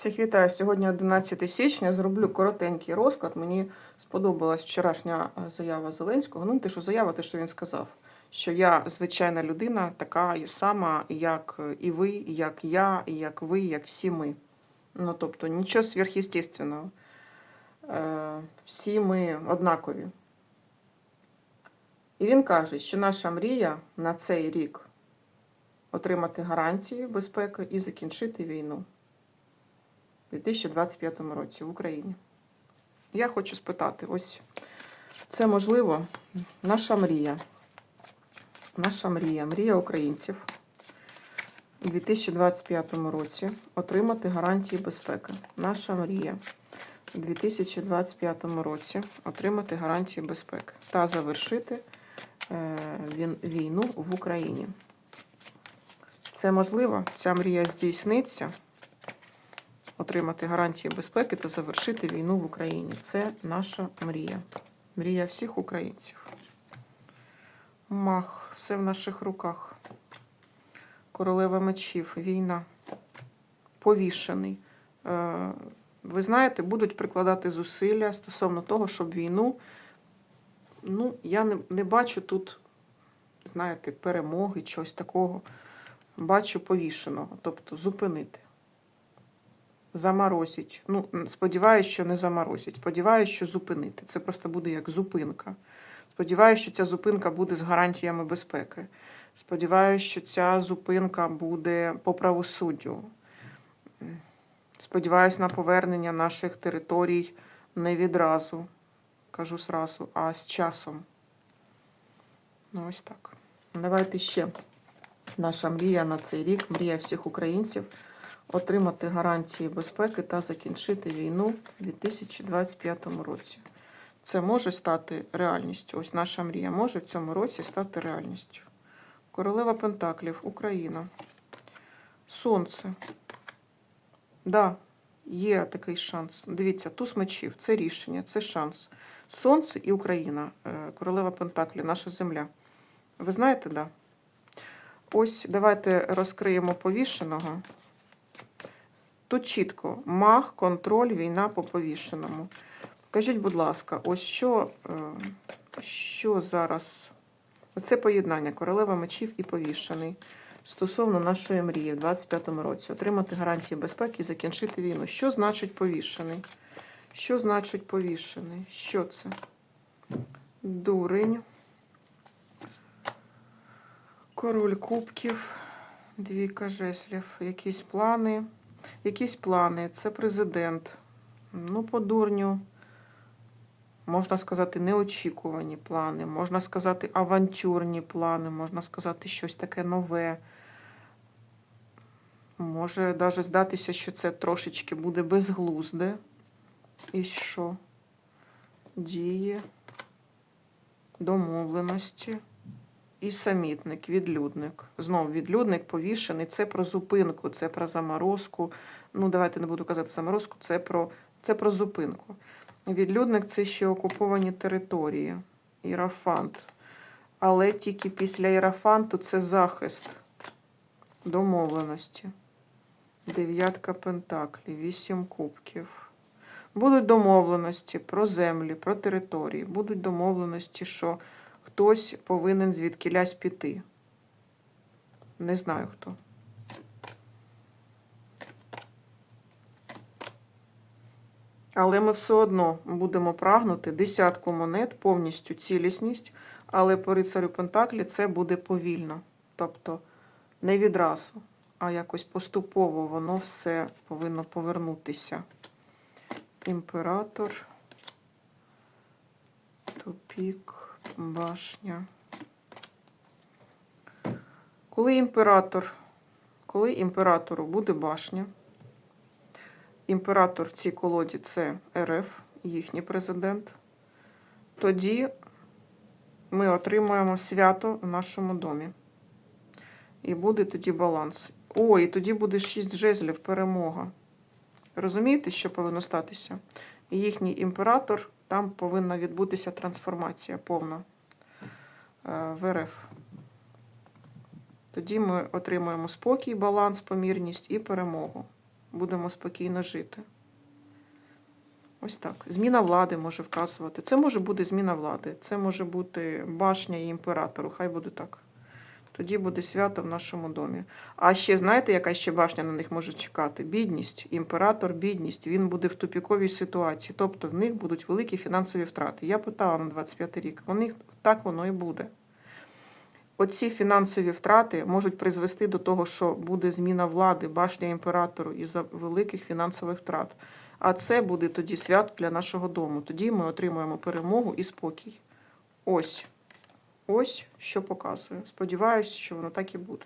Всіх вітаю. Сьогодні 11 січня. Зроблю коротенький розклад. Мені сподобалась вчорашня е, заява Зеленського. Ну, те, що заява, те, що він сказав. Що я звичайна людина, така сама, як і ви, як я, як ви, як всі ми. Ну, тобто, нічого сверхъестественного. Е, Всі ми однакові. І він каже, що наша мрія на цей рік отримати гарантії безпеки і закінчити війну. У 2025 році в Україні. Я хочу спитати: ось це можливо наша мрія. Наша мрія, мрія українців у 2025 році отримати гарантії безпеки. Наша мрія у 2025 році отримати гарантії безпеки та завершити е, війну в Україні. Це можливо, ця мрія здійсниться отримати гарантії безпеки та завершити війну в Україні. Це наша мрія. Мрія всіх українців. Мах, все в наших руках. Королева мечів, війна. Повішений. Е, Ви знаєте, будуть прикладати зусилля стосовно того, щоб війну. Ну, я не, не бачу тут, знаєте, перемоги, чогось такого. Бачу повішеного, тобто зупинити заморозить. Ну, сподіваюся, що не заморозять. Сподіваюся, що зупинити. Це просто буде як зупинка. Сподіваюся, що ця зупинка буде з гарантіями безпеки. Сподіваюся, що ця зупинка буде по правосуддю. Сподіваюсь на повернення наших територій не відразу, кажу зразу, а з часом. Ну, ось так. Давайте ще. Наша мрія на цей рік, мрія всіх українців отримати гарантії безпеки та закінчити війну у 2025 році. Це може стати реальністю. Ось наша мрія може в цьому році стати реальністю. Королева Пентаклів, Україна. Сонце. Да, є такий шанс. Дивіться, туз мечів це рішення, це шанс. Сонце і Україна, е, королева Пентаклі, наша земля. Ви знаєте, да? Ось давайте розкриємо повішеного. Тут чітко мах, контроль, війна по повішеному. Кажіть, будь ласка, ось що, е, що зараз? Оце поєднання королева мечів і повішений. Стосовно нашої мрії в 25-му році отримати гарантії безпеки і закінчити війну. Що значить повішений? Що значить повішений? Що це? Дурень. Король кубків, двійка жеслів, якісь плани. Якісь плани, це президент. Ну, по дурню, можна сказати, неочікувані плани, можна сказати, авантюрні плани, можна сказати, щось таке нове. Може навіть здатися, що це трошечки буде безглузде. І що? Дії, домовленості. І самітник, відлюдник. Знову відлюдник повішений. Це про зупинку, це про заморозку. Ну, давайте не буду казати заморозку, це про, це про зупинку. Відлюдник це ще окуповані території. Ірафант. Але тільки після ірафанту це захист домовленості. Дев'ятка пентаклів, вісім кубків. Будуть домовленості про землі, про території. Будуть домовленості, що хтось повинен звідкілясь піти. Не знаю хто. Але ми все одно будемо прагнути десятку монет, повністю цілісність, але по рицарю Пентаклі це буде повільно. Тобто не відразу, а якось поступово воно все повинно повернутися. Імператор, тупік башня. Коли імператор, коли імператору буде башня, імператор в цій колоді це РФ, їхній президент, тоді ми отримаємо свято в нашому домі. І буде тоді баланс. О, і тоді буде шість жезлів, перемога. Розумієте, що повинно статися? І їхній імператор, там повинна відбутися трансформація повна е, в РФ. Тоді ми отримуємо спокій, баланс, помірність і перемогу. будемо спокійно жити. Ось так. Зміна влади може вказувати. Це може бути зміна влади, це може бути башня і імператору. Хай буде так. Тоді буде свято в нашому домі. А ще знаєте, яка ще башня на них може чекати? Бідність, імператор, бідність. Він буде в тупіковій ситуації. Тобто в них будуть великі фінансові втрати. Я питала на 25 рік. У них так воно і буде. Оці фінансові втрати можуть призвести до того, що буде зміна влади, башня імператору із-за великих фінансових втрат. А це буде тоді свято для нашого дому. Тоді ми отримуємо перемогу і спокій. Ось. Ось що показує. Сподіваюсь, що воно так і буде.